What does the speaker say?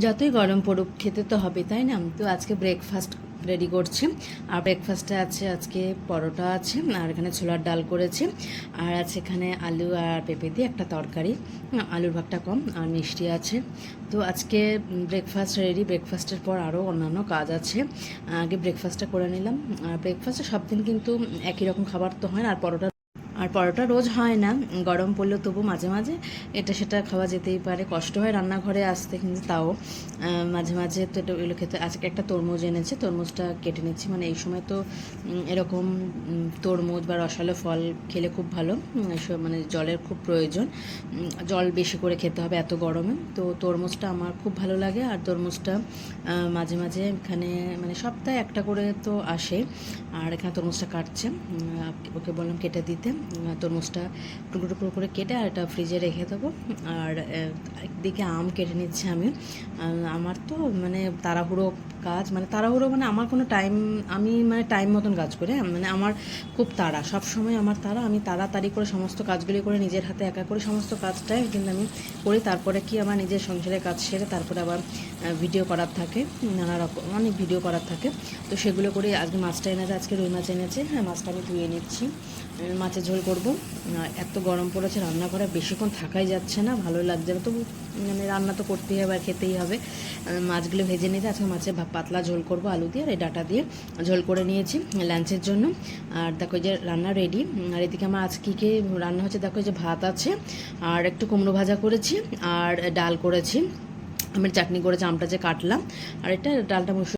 যতই গরম পড়ুক, খেতে তো হবে তাই না? তো আজকে ব্রেকফাস্ট রেডি করছি। আর ব্রেকফাস্টে আছে আজকে পরোটা আছে, আর এখানে ছোলার ডাল করেছি। আর আছে এখানে আলু আর পেঁপে দিয়ে একটা তরকারি। আলুর ভাগটা কম, আর মিষ্টি আছে। তো আজকে ব্রেকফাস্ট রেডি ব্রেকফাস্টের পর আরও অন্যান্য কাজ আছে। আগে ব্রেকফাস্টটা করে নিলাম। আর ব্রেকফাস্টে সব দিন কিন্তু একই রকম খাবার তো হয় না, আর পরোটা আর পরোটা রোজ হয় না, গরম পড়লেও তবু মাঝে মাঝে এটা সেটা খাওয়া যেতেই পারে। কষ্ট হয় রান্নাঘরে আসতে কিন্তু তাও। মাঝে মাঝে তো এটা এগুলো খেতে, আজকে একটা তরমুজ এনেছে, তরমুজটা কেটে নিচ্ছি। মানে এই সময় তো এরকম তরমুজ বা রসালো ফল খেলে খুব ভালো। মানে জলের খুব প্রয়োজন। জল বেশি করে খেতে হবে এত গরমে। তো তরমুজটা আমার খুব ভালো লাগে। আর তরমুজটা মাঝে মাঝে এখানে মানে সপ্তাহে একটা করে তো আসে। আর এখানে তরমুজটা কাটছে। ওকে বললাম কেটে দিতে। তরমুজটা টুকরো টুকরো করে কেটে আর এটা ফ্রিজে রেখে দেবো। আর একদিকে আম কেটে নিচ্ছি আমি। আমার তো মানে তাড়াহুড়ো কাজ মানে তাড়াহুড়ো মানে আমার কোনো টাইম আমি মানে টাইম মতন কাজ করি হ্যাঁ, মানে আমার খুব তাড়া। সব সময় আমার তাড়া আমি তাড়াতাড়ি করে সমস্ত কাজগুলি করে নিজের হাতে একা করে সমস্ত কাজটাই কিন্তু আমি করি। তারপরে কি আমার নিজের সংসারের কাজ সেরে তারপরে আবার ভিডিও করার থাকে নানা রকম অনেক ভিডিও করার থাকে। তো সেগুলো করে আজকে মাছটা এনেছে আজকে রুই মাছ এনেছে। হ্যাঁ মাছটা আমি ধুয়ে নিচ্ছি। মাছের ঝোল করব। এত গরম পড়েছে রান্না করা বেশিক্ষণ থাকাই যাচ্ছে না ভালো লাগছে না। তবু মানে রান্না তো করতেই হবে আর খেতেই হবে। মাছগুলো ভেজে নিতে আজকে মাছের পাতলা ঝোল করব, আলু দিয়ে আর এই ডাটা দিয়ে ঝোল করে নিয়েছি লাঞ্চের জন্য। আর দেখো যে রান্না রেডি আর এদিকে আমার আজকে কি রান্না হচ্ছে, দেখো যে ভাত আছে, আর একটু কুমড়ো ভাজা করেছি, আর ডাল করেছি। আমি চাটনি করেছি, আমটা যে কাটলাম, আর এটা ডালটা মুসুর